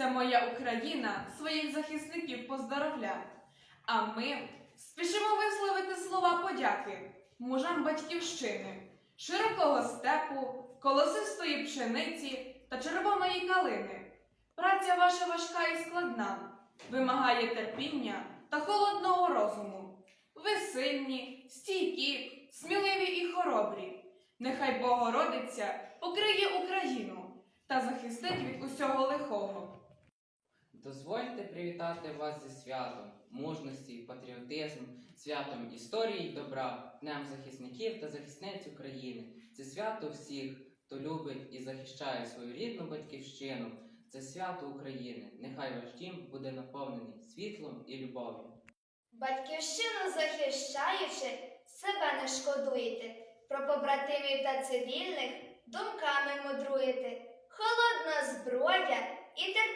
Це моя Україна своїх захисників поздоровля. А ми спішимо висловити слова подяки мужам батьківщини, широкого степу, колосистої пшениці та червоної калини. Праця ваша важка і складна, вимагає терпіння та холодного розуму. Ви сильні, стійкі, сміливі і хоробрі. Нехай Богородиця покриє Україну та захистить від усього лихого. Дозвольте привітати вас зі святом, мужності, патріотизм, святом історії й добра, Днем захисників та захисниць України. Це свято всіх, хто любить і захищає свою рідну батьківщину. Це свято України. Нехай ваш дім буде наповнений світлом і любов'ю. Батьківщину захищаючи, себе не шкодуєте, про побратимів та цивільних думками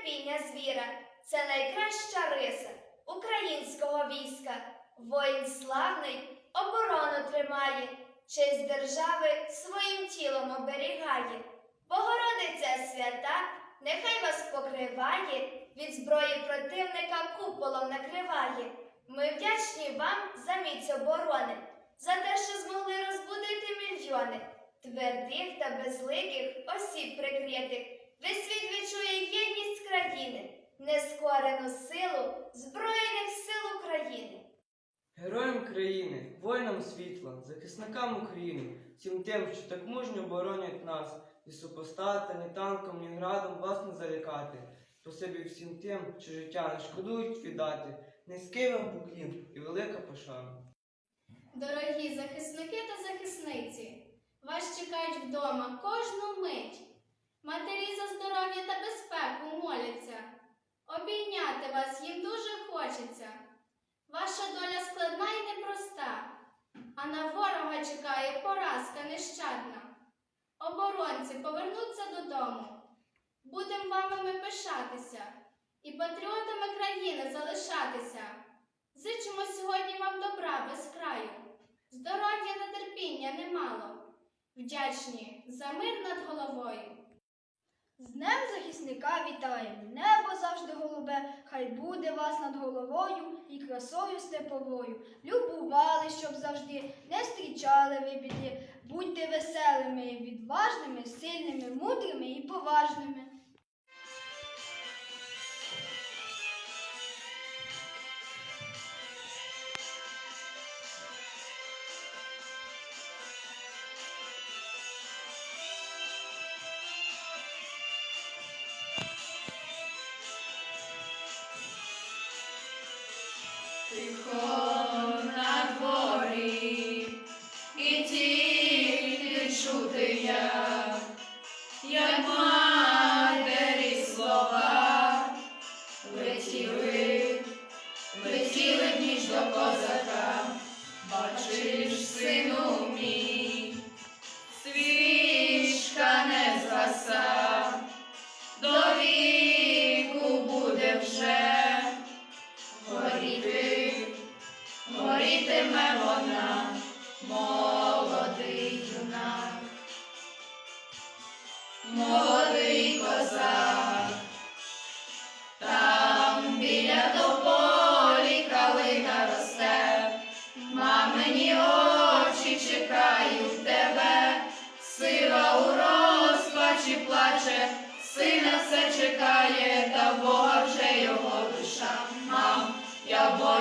терпіння звіра це найкраща риса українського війська. Воїн славний оборону тримає, честь держави своїм тілом оберігає. Богородиця свята, нехай вас покриває, від зброї противника куполом накриває. Ми вдячні вам за міць оборони, за те, що змогли розбудити мільйони твердих та безликих осіб прикритих. Весь світ відчує єдність країни, нескорену силу Збройних сил України. Героям країни, воїнам світла, захисникам України, всім тим, що так мужньо боронять нас, і супостата, ні танком, ні градом вас не залякати. Спасибі всім тим, що життя не шкодують віддати, низький вам поклін і велика пошана. Дорогі захисники та захисниці, вас чекають вдома кожну мить. Матері за здоров'я та безпеку моляться. Обійняти вас їм дуже хочеться. Ваша доля складна і непроста, а на ворога чекає поразка нещадна. Оборонці повернуться додому. Будем вами ми пишатися і патріотами країни залишатися. Зичимо сьогодні вам добра без краю, здоров'я та терпіння немало. Вдячні за мир над головою. З Днем захисника вітаємо! Небо завжди голубе, хай буде вас над головою і красою степовою. Любували, щоб завжди не зустрічали ви біди. Будьте веселими, відважними, сильними, мудрими і поважними. Летіли, летіли ніж до козака, бачиш, сину мій, свічка не згаса,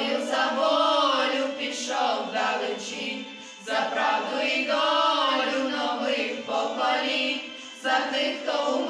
бою за волю пішов далечінь, за правду і долю нових поколінь, за тих, хто у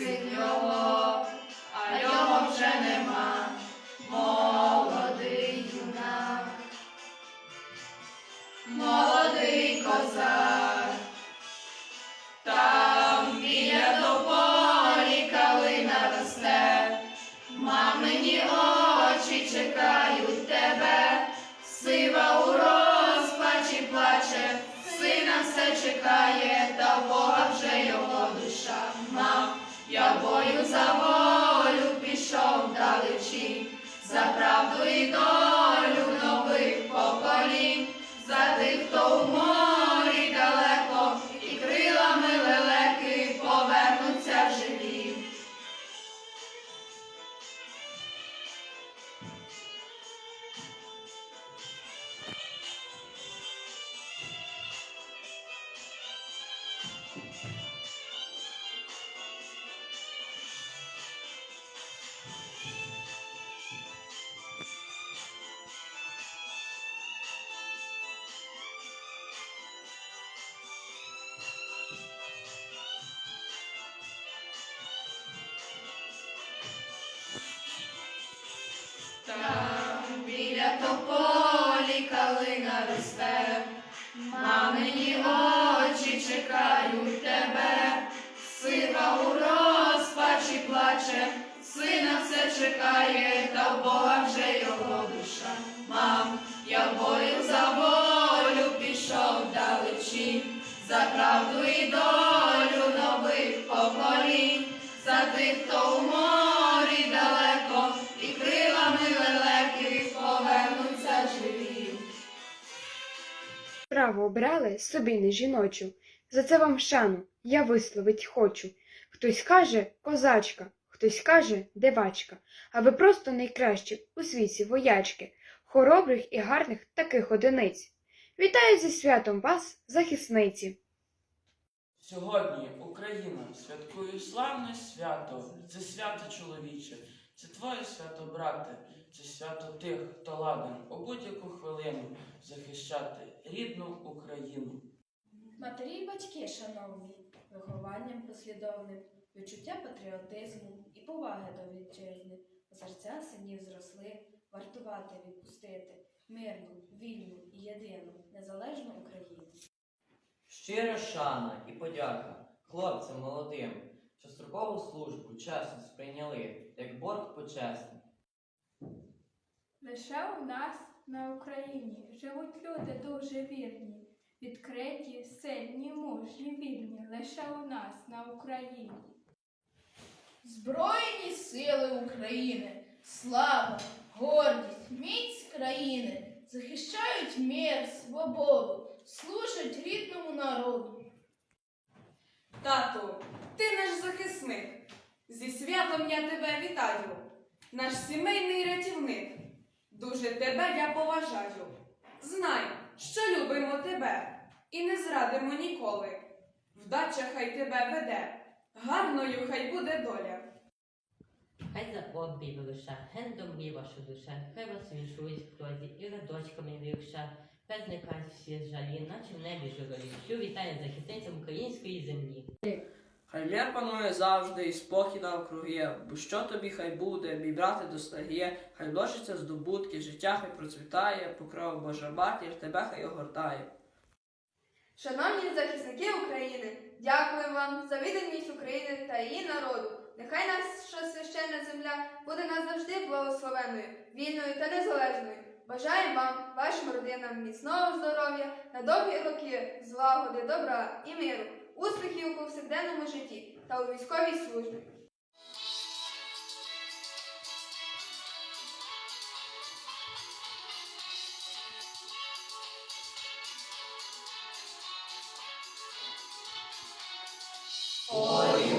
Señor. Я в Біля тополі калина росте, мамині очі чекають тебе, сива у розпачі плаче, сина все чекає, та в Бога вже його душа. Мам, я бою за волю пішов далечі, за правду і долю нових поколінь, за тих, хто у Право обрали собі не жіночу. За це вам шану я висловить хочу. Хтось каже козачка, хтось каже девачка, а ви просто найкращі у світі воячки, хоробрих і гарних таких одиниць. Вітаю зі святом вас, захисниці! Сьогодні Україна святкує славне свято. Це свято чоловіче, це твоє свято, брате, це свято тих, хто ладен у будь-яку хвилину захищати рідну Україну. Матері й батьки, шановні, вихованням послідовним, відчуття патріотизму і поваги до вітчизни, серця синів зросли, вартувати відпустити мирну, вільну і єдину, незалежну Україну. Щира шана і подяка хлопцям молодим, що строкову службу чесно сприйняли, як борг почесний. Лише у нас на Україні живуть люди дуже вірні, відкриті, сильні, мужні, вільні. Лише у нас на Україні. Збройні сили України, слава, гордість, міць країни захищають мир, свободу, служать рідному народу. Тату, ти наш захисник. Зі святом я тебе вітаю, наш сімейний рятівник. Дуже тебе я поважаю. Знай, що любимо тебе і не зрадимо ніколи. Вдача хай тебе веде, гарною хай буде доля. Хай захоплює лише, гендом мій вашу душе, хай вас віншують в крозі і рядочками вірша, хай зникають всі жалі, наче в небі журавлі, що вітає захисницям української землі. Хай мир панує завжди і спокій навкруги, бо що тобі хай буде, мій брате достає, хай множиться здобутки, життя хай процвітає, покров Божа матір, тебе хай огортає. Шановні захисники України, дякую вам за відданість України та її народу. Нехай наша священна земля буде назавжди благословенною, вільною та незалежною. Бажаємо вам, вашим родинам міцного здоров'я, на довгі роки, злагоди, добра і миру, успіхів у повсякденному житті та у військовій службі. Ой,